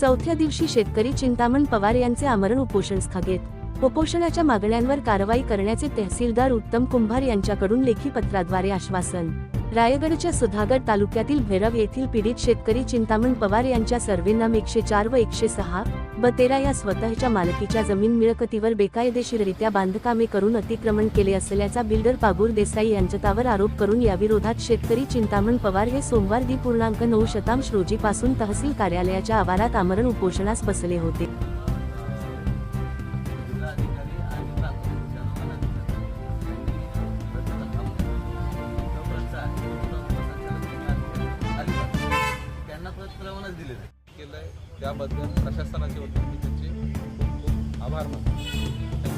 चौथ्या दिवशी शेतकरी चिंतामण पवार यांचे आमरण उपोषण स्थगित. उपोषणाच्या मागण्यांवर कारवाई करण्याचे तहसीलदार उत्तम कुंभार यांच्याकडून लेखी पत्राद्वारे आश्वासन. रायगडच्या सुधागड तालुक्यातील भैरव येथील पीडित शेतकरी चिंतामण पवार यांच्या सर्वे एकशे चार व एकशे सहा ब तेरा या स्वतःच्या मालकीच्या जमीन मिळकतीवर बेकायदेशीररित्या बांधकामे करून अतिक्रमण केले असल्याचा बिल्डर पागूर देसाई यांच्यावर आरोप करून याविरोधात शेतकरी चिंतामण पवार हे सोमवार दी पूर्णांक नऊ शतांश रोजीपासून तहसील कार्यालयाच्या आवारात आमरण उपोषणास बसले होते. प्रमाणच दिले आहे. त्याबद्दल प्रशासनाचे वतीने मी त्यांचे खूप खूप आभार मानतो.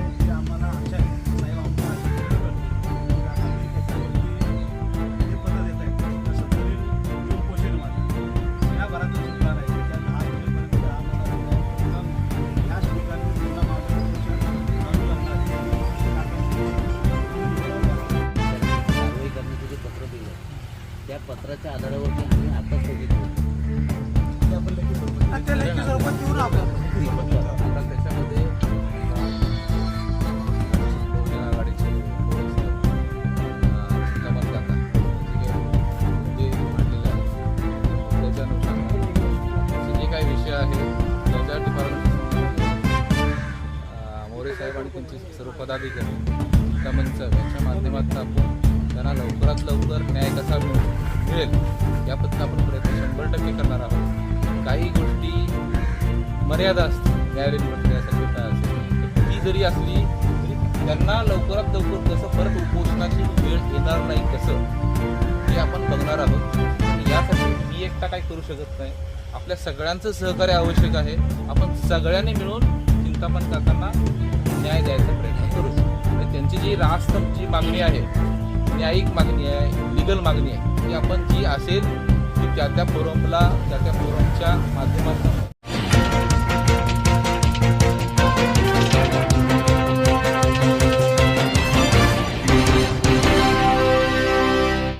जे काही विषय आहे त्याच्या डिपार्टमेंट मोरे साहेब आणि त्यांचे सर्व पदाधिकारी साहेब यांच्या माध्यमातून आपण त्यांना लवकरात लवकर न्याय कसा मिळू? मिळेल याबद्दल आपण प्रयत्न शंभर टक्के करणार आहोत. काही गोष्टी मर्यादा असते न्यायालयीन प्रक्रियासाठी काय असेल ती जरी असली तरी त्यांना लवकरात लवकर कसं परत उपोषणाची वेळ येणार नाही कसं हे आपण बघणार आहोत. आणि यासाठी मी एकटा काही करू शकत नाही. आपल्या सगळ्यांचं सहकार्य आवश्यक आहे. आपण सगळ्यांनी मिळून चिंतापण काकांना न्याय द्यायचा प्रयत्न करू. त्यांची जी रास्त जी मागणी आहे न्यायिक मागणी आहे लिगल मागणी आहे. ती आपण जी असेल ती त्या त्या फोरमला त्या त्या फोरमच्या माध्यमातून